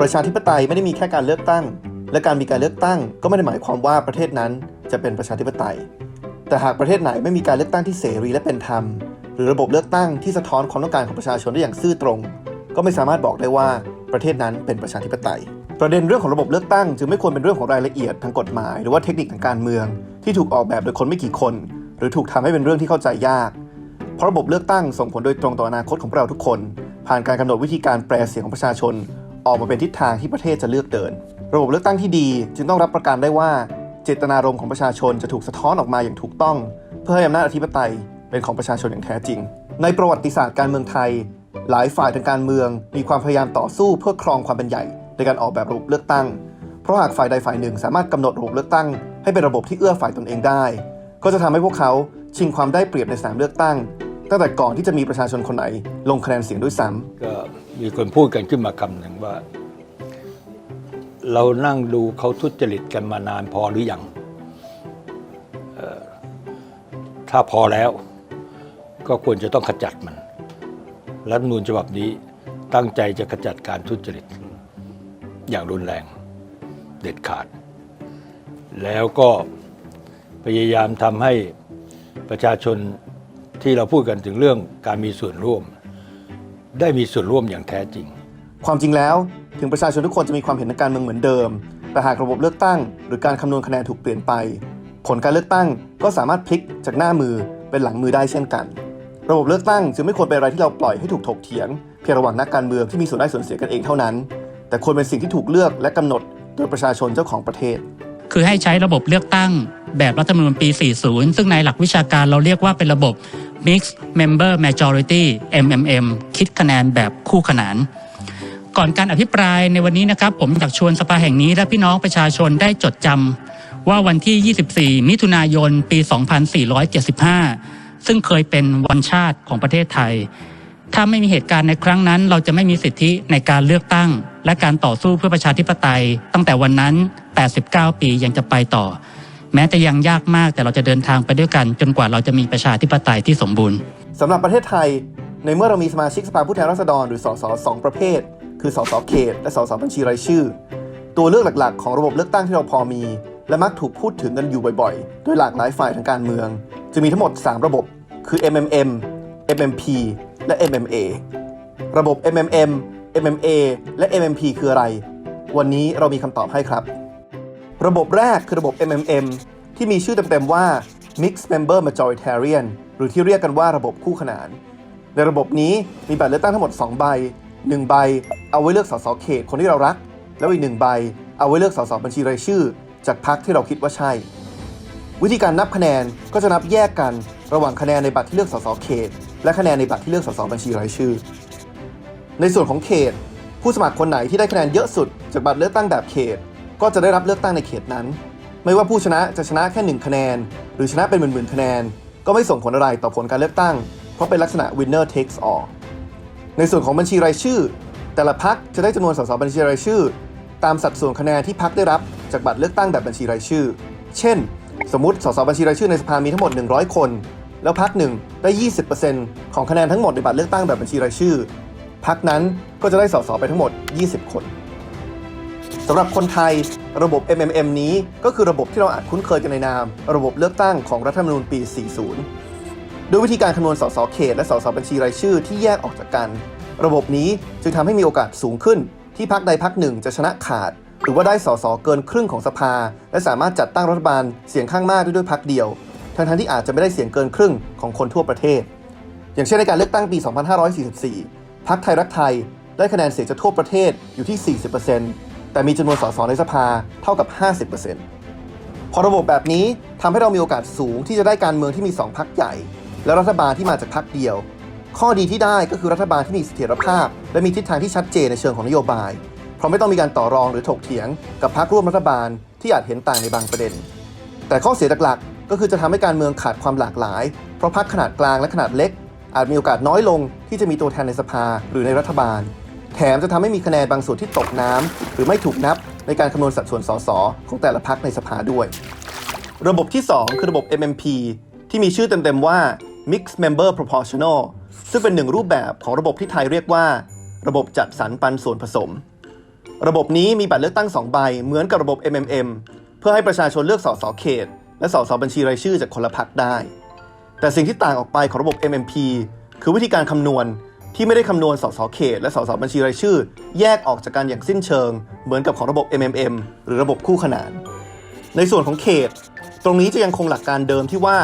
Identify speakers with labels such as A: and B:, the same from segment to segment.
A: ประชาธิปไตยไม่ได้มีแค่การเลือกตั้ง และการมีการเลือกตั้งก็ไม่ได้หมายความว่าประเทศนั้นจะเป็นประชาธิปไตย แต่หากประเทศไหนไม่มีการเลือกตั้งที่เสรีและเป็นธรรม หรือระบบเลือกตั้งที่สะท้อนความต้องการของประชาชนได้อย่างซื่อตรง ก็ไม่สามารถบอกได้ว่าประเทศนั้นเป็นประชาธิปไตย ประเด็นเรื่องของระบบเลือกตั้ง จึงไม่ควรเป็นเรื่องของรายละเอียดทางกฎหมาย หรือว่าเทคนิคทางการเมือง ที่ถูกออกแบบโดยคนไม่กี่คน หรือถูกทำให้เป็นเรื่องที่เข้าใจยาก เพราะระบบเลือกตั้งส่งผลโดยตรงต่ออนาคตของเราทุกคน ผ่านการกำหนดวิธีการแปลเสียงของประชาชน ออกมาเป็นทิศทางที่ประเทศจะเลือกเดิน ระบบเลือกตั้งที่ดีจึงต้องรับประกันได้ว่า เจตนารมณ์ของประชาชนจะถูกสะท้อนออกมาอย่างถูกต้อง เพื่อให้อำนาจอธิปไตยเป็นของประชาชนอย่างแท้จริง ในประวัติศาสตร์การเมืองไทย หลายฝ่ายทางการเมือง มีความพยายามต่อสู้เพื่อครองความเป็นใหญ่ ในการออกแบบระบบเลือกตั้ง เพราะหากฝ่ายใดฝ่ายหนึ่งสามารถกำหนดระบบเลือกตั้ง ให้เป็นระบบที่เอื้อฝ่ายตนเองได้ ก็จะทำให้พวกเขาชิงความได้เปรียบในสนามเลือกตั้ง ตั้งแต่ก่อนที่จะมีประชาชนคนไหน ลงคะแนนเสียงด้วยซ้ำ
B: มีคนพูดกันขึ้นมาคำหนึ่งว่า เรานั่งดูเขาทุจริตกันมานานพอหรือยังถ้าพอแล้ว ก็ควรจะต้องขจัดมันรัฐมนูญฉบับนี้ตั้งใจจะขจัดการทุจริต อย่างรุนแรง เด็ดขาด แล้วก็พยายามทำให้ประชาชนที่เราพูดกันถึงเรื่องการมีส่วนร่วม ได้มีส่วนร่วมอย่างแท้จริง
A: ความจริงแล้ว ถึงประชาชนทุกคนจะมีความเห็นทางการเมืองเหมือนเดิม แต่หากระบบเลือกตั้ง หรือการคำนวณคะแนนถูกเปลี่ยนไป ผลการเลือกตั้งก็สามารถพลิกจากหน้ามือเป็นหลังมือได้เช่นกัน ระบบเลือกตั้งจึงไม่ควรเป็นอะไรที่เราปล่อยให้ถูกถกเถียงเพียงระหว่างนักการเมืองที่มีส่วนได้ส่วนเสียกันเองเท่านั้น แต่ควรเป็นสิ่งที่ถูกเลือกและกำหนดโดยประชาชนเจ้าของประเทศ
C: คือให้ใช้ระบบเลือกตั้งแบบรัฐธรรมนูญปี 40 ซึ่งในหลักวิชาการเราเรียกว่าเป็นระบบ Mixed Member Majority MMM คิดคะแนนแบบคู่ขนาน ก่อนการอภิปรายในวันนี้นะครับ ผมอยากชวนสภาแห่งนี้และพี่น้องประชาชนได้จดจำว่าวันที่ 24 มิถุนายน ปี 2475 ซึ่งเคยเป็นวันชาติของประเทศไทย ถ้าไม่มีเหตุการณ์ในครั้งนั้น เราจะไม่มีสิทธิในการเลือกตั้ง และการต่อสู้เพื่อประชาธิปไตย ตั้งแต่วันนั้น 89 ปียังจะไปต่อ แม้จะยังยากมากแต่เราจะเดินทางไปด้วยกัน จนกว่าเราจะมีประชาธิปไตยที่สมบูรณ์
A: สำหรับประเทศไทย ในเมื่อเรามีสมาชิกสภาผู้แทนราษฎรหรือสสสองประเภท คือสสเขต และสสบัญชีรายชื่อ ตัวเลือกหลักๆ ของระบบเลือกตั้งที่เราพอมี และมักถูกพูดถึงกันอยู่บ่อยๆ โดยหลากหลายฝ่ายทางการเมือง จะมีทั้งหมด 3 ระบบ คือ MMM MMP และ MMA ระบบ MMM MMA และ MMP คืออะไร วันนี้เรามีคำตอบให้ครับ ระบบแรกคือระบบ MMM ที่มีชื่อเต็มๆว่า Mixed Member Majoritarian หรือที่เรียกกันว่าระบบคู่ขนาน ในระบบนี้มีบัตรเลือกตั้งทั้งหมด 2 ใบ 1 ใบ เอาไว้เลือกสสเขตคนที่เรารัก แล้วอีกหนึ่งใบ เอาไว้เลือกสสบัญชีรายชื่อ จากพรรคที่เราคิดว่าใช่ วิธีการนับคะแนนก็จะนับแยกกันระหว่างคะแนนในบัตรที่เลือกสสเขต และคะแนนในบัตรที่เลือกสสบัญชีรายชื่อ ในส่วนของเขต ผู้สมัครคนไหนที่ได้คะแนนเยอะสุดจากบัตรเลือกตั้งแบบเขต ก็จะได้รับเลือกตั้งในเขตนั้น ไม่ว่าผู้ชนะจะชนะแค่หนึ่งคะแนน หรือชนะเป็นหมื่นๆคะแนน ก็ไม่ส่งผลอะไรต่อผลการเลือกตั้ง เพราะเป็นลักษณะ winner takes all ในส่วนของบัญชีรายชื่อ แต่ละพักจะได้จำนวนสสบัญชีรายชื่อ ตามสัดส่วนคะแนนที่พักได้รับจากบัตรเลือกตั้งแบบบัญชีรายชื่อ เช่น สมมติสสบัญชีรายชื่อในสภามีทั้งหมด 100 คน แล้วพักหนึ่งได้ 20%ของคะแนนทั้งหมดในบัตรเลือกตั้งแบบบัญชีรายชื่อพักนั้นก็จะได้สสไปทั้งหมด 20 คน สำหรับคนไทยระบบ MMM นี้ก็คือระบบที่เราอาจคุ้นเคยกันในนาม ระบบเลือกตั้งของรัฐธรรมนูญปี 40 โดยวิธีการคำนวณสสเขต และสสบัญชีรายชื่อที่แยกออกจากกัน ระบบนี้จึงทำให้มีโอกาสสูงขึ้น ที่พักใดพักหนึ่งจะชนะขาด หรือว่าได้สสเกินครึ่งของสภา และสามารถจัดตั้งรัฐบาลเสียงข้างมากได้ด้วยพักเดียว ทั้งๆที่อาจจะไม่ได้เสียงเกินครึ่งของคนทั่วประเทศ อย่างเช่นในการเลือกตั้งปี 2544พรรคไทยรักไทยได้คะแนนเสียงจากทั่วประเทศอยู่ที่ 40% แต่มีจำนวนสสในสภาเท่ากับ 50%พอระบบแบบนี้ทำให้เรามีโอกาสสูงที่จะได้การเมืองที่มี 2พรรคใหญ่ และรัฐบาลที่มาจากพรรคเดียว ข้อดีที่ได้ก็คือรัฐบาลที่มีเสถียรภาพ และมีทิศทางที่ชัดเจนในเชิงของนโยบาย เพราะไม่ต้องมีการต่อรองหรือถกเถียง กับพรรคร่วมรัฐบาลที่อาจเห็นต่างในบางประเด็น แต่ข้อเสียหลักๆก็คือจะทำให้การเมืองขาดความหลากหลาย เพราะพรรคขนาดกลางและขนาดเล็ก อาจมีโอกาสน้อยลงที่จะมีตัวแทนในสภาหรือในรัฐบาล แถมจะทำให้มีคะแนนบางส่วนที่ตกน้ำหรือไม่ถูกนับในการคำนวณสัดส่วนสสของแต่ละพรรคในสภาด้วย ระบบที่ 2 คือระบบ MMP ที่มีชื่อเต็มๆว่า Mixed Member Proportional ซึ่งเป็นหนึ่งรูปแบบของระบบที่ไทยเรียกว่า ระบบจัดสรรปันส่วนผสม ระบบนี้มีบัตรเลือกตั้ง 2 ใบ เหมือนกับระบบ MMM เพื่อให้ประชาชนเลือกสสเขต และสสบัญชีรายชื่อจากคนละพรรคได้ แต่สิ่งที่ต่างออกไปของระบบ MMP คือวิธีการคำนวณ ที่ไม่ได้คำนวณสสเขต และสสบัญชีรายชื่อ แยกออกจากกันอย่างสิ้นเชิง เหมือนกับของระบบ MMM หรือระบบคู่ขนาน ในส่วนของเขต ตรงนี้จะยังคงหลักการเดิมที่ว่า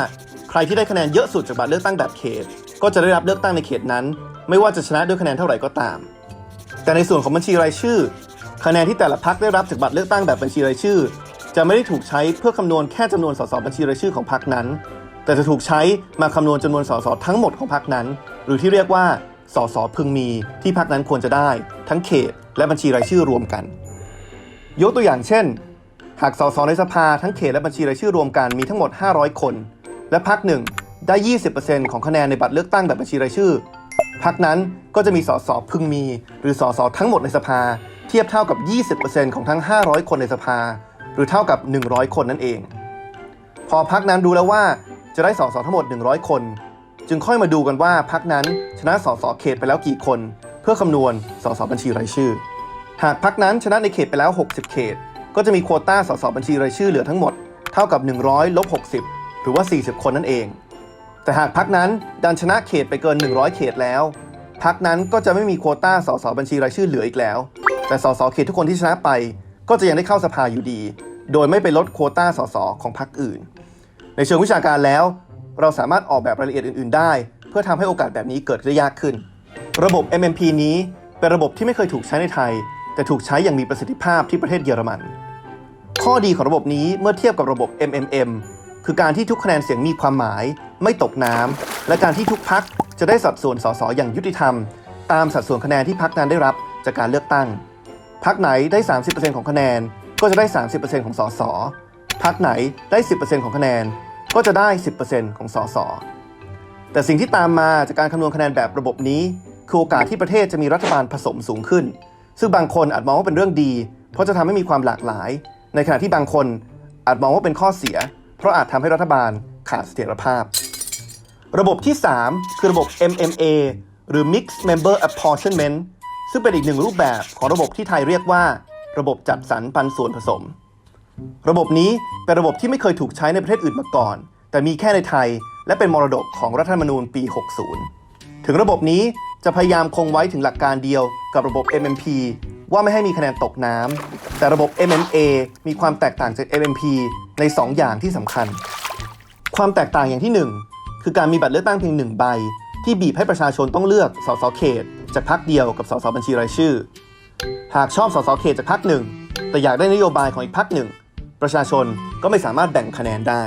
A: ใครที่ได้คะแนนเยอะสุดจากบัตรเลือกตั้งแบบเขต ก็จะได้รับเลือกตั้งในเขตนั้น ไม่ว่าจะชนะด้วยคะแนนเท่าไหร่ก็ตาม แต่ในส่วนของบัญชีรายชื่อ คะแนนที่แต่ละพรรคได้รับจากบัตรเลือกตั้งแบบบัญชีรายชื่อ จะไม่ได้ถูกใช้เพื่อคำนวณแค่จำนวนสสบัญชีรายชื่อของพรรคนั้น แต่จะถูกใช้มาคำนวณจำนวนสสทั้งหมดของพรรคนั้น หรือที่เรียกว่า สสพึงมีที่พรรคนั้นควรจะได้ ทั้งเขตและบัญชีรายชื่อรวมกัน ยกตัวอย่างเช่น หากสสในสภาทั้งเขตและบัญชีรายชื่อรวมกันมีทั้งหมด 500 คน และพรรคหนึ่งได้ 20%ของคะแนนในบัตรเลือกตั้งแบบบัญชีรายชื่อพรรคนั้นก็จะมีสสพึงมี หรือสสทั้งหมดในสภา เทียบเท่ากับ 20%ของทั้ง 500 คนในสภา หรือเท่ากับ 100 คนนั่นเอง พอพรรคนั้นรู้แล้วว่าจะได้สสทั้งหมด 100 คน จึงค่อยมาดูกันว่าพรรคนั้นชนะสสเขตไปแล้วกี่คน เพื่อคำนวณสสบัญชีรายชื่อ หากพรรคนั้นชนะในเขตไปแล้ว 60 เขต ก็จะมีโควต้าสสบัญชีรายชื่อเหลือทั้งหมดเท่ากับ 100ลบ60 หรือว่า 40 คนนั่นเอง แต่หากพรรคนั้นดันชนะเขตไปเกิน 100 เขตแล้วพรรคนั้นก็จะไม่มีโควต้าสสบัญชีรายชื่อเหลืออีกแล้ว แต่สสเขตทุกคนที่ชนะไป ก็จะยังได้เข้าสภาอยู่ดี โดยไม่ไปลดโควต้าสสของพรรคอื่น ในเชิงวิชาการแล้ว เราสามารถออกแบบรายละเอียดอื่น ๆ ได้ เพื่อทำให้โอกาสแบบนี้เกิดได้ยากขึ้น ระบบ MMP นี้เป็นระบบที่ไม่เคยถูกใช้ในไทย แต่ถูกใช้อย่างมีประสิทธิภาพที่ประเทศเยอรมัน ข้อดีของระบบนี้เมื่อเทียบกับระบบ MMM คือการที่ทุกคะแนนเสียงมีความหมาย ไม่ตกน้ำและการที่ทุกพักจะได้สัดส่วนสสอย่างยุติธรรม ตามสัดส่วนคะแนนที่พักนั้นได้รับจากการเลือกตั้ง พักไหนได้ 30%ของคะแนนก็จะได้ 30%ของสสพักไหนได้ 10%ของคะแนน ก็จะได้ 10%ของสสแต่สิ่งที่ตามมาจากการคำนวณคะแนนแบบระบบนี้ คือโอกาสที่ประเทศจะมีรัฐบาลผสมสูงขึ้น ซึ่งบางคนอาจมองว่าเป็นเรื่องดี เพราะจะทำให้มีความหลากหลาย ในขณะที่บางคนอาจมองว่าเป็นข้อเสีย เพราะอาจทำให้รัฐบาลขาดเสถียรภาพ ระบบที่ 3 คือระบบ MMA หรือ Mixed Member Apportionment ซึ่งเป็นอีกหนึ่งรูปแบบของระบบที่ไทยเรียกว่า ระบบจัดสรรปันส่วนผสม ระบบนี้เป็นระบบที่ไม่เคยถูกใช้ในประเทศอื่นมาก่อน แต่มีแค่ในไทย และเป็นมรดกของรัฐธรรมนูญปี 60 ถึงระบบนี้จะพยายามคงไว้ถึงหลักการเดียวกับระบบ MMP ว่าไม่ให้มีคะแนนตกน้ำ แต่ระบบ MMA มีความแตกต่างจาก MMP ใน 2 อย่างที่สำคัญ ความแตกต่างอย่างที่ 1 คือการมีบัตรเลือกตั้งเพียงหนึ่งใบ ที่บีบให้ประชาชนต้องเลือก สสเขต จากพรรคเดียวกับสสบัญชีรายชื่อ หากชอบสสเขตจากพรรคหนึ่ง แต่อยากได้นโยบายของอีกพรรคหนึ่ง ประชาชนก็ไม่สามารถแบ่งคะแนนได้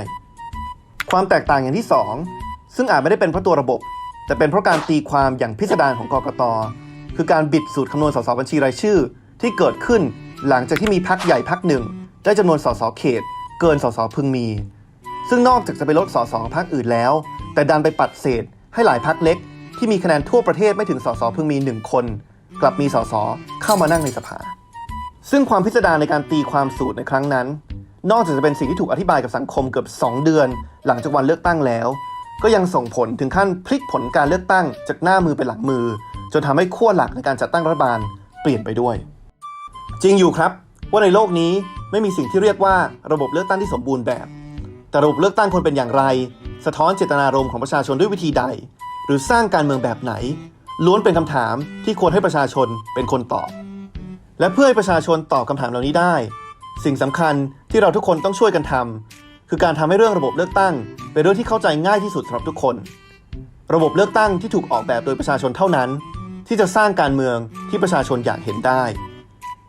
A: ความแตกต่างอย่างที่ 2 ซึ่งอาจไม่ได้เป็นเพราะตัวระบบ แต่เป็นเพราะการตีความอย่างพิสดารของกกต คือการบิดสูตรคำนวณสสบัญชีรายชื่อ ที่เกิดขึ้นหลังจากที่มีพรรคใหญ่พรรคหนึ่ง ได้จำนวนสสเขต เกินสสพึงมี ซึ่งนอกจากจะไปลดสสอพรรคอื่นแล้ว แต่ดันไปปัดเศษ ให้หลายพรรคเล็ก ที่มีคะแนนทั่วประเทศไม่ถึงสสพึงมีหนึ่งคน กลับมีสสเข้ามานั่งในสภาซึ่งความพิสดารในการตีความสูตรในครั้งนั้น นอกจากจะเป็นสิ่งที่ถูกอธิบายกับสังคมเกือบ 2 เดือน หลังจากวันเลือกตั้งแล้ว ก็ยังส่งผลถึงขั้นพลิกผลการเลือกตั้งจากหน้ามือเป็นหลังมือ จนทำให้ขั้วหลักในการจัดตั้งรัฐบาลเปลี่ยนไปด้วย จริงอยู่ครับว่าในโลกนี้ไม่มีสิ่งที่เรียกว่าระบบเลือกตั้งที่สมบูรณ์แบบ แต่ระบบเลือกตั้งควรเป็นอย่างไร สะท้อนเจตนารมณ์ของประชาชนด้วยวิธีใด หรือสร้างการเมืองแบบไหน ล้วนเป็นคำถามที่ควรให้ประชาชนเป็นคนตอบ และเพื่อให้ประชาชนตอบคำถามเหล่านี้ได้ สิ่งสำคัญที่เราทุกคนต้องช่วยกันทำคือการทำให้เรื่องระบบเลือกตั้ง เป็นเรื่องที่เข้าใจง่ายที่สุดสำหรับทุกคน ระบบเลือกตั้งที่ถูกออกแบบโดยประชาชนเท่านั้น ที่จะสร้างการเมืองที่ประชาชนอยากเห็นได้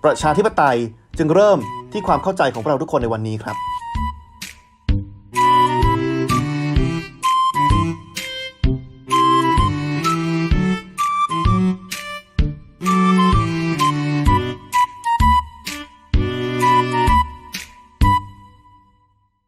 A: ประชาธิปไตยจึงเริ่มที่ความเข้าใจของเราทุกคนในวันนี้ครับ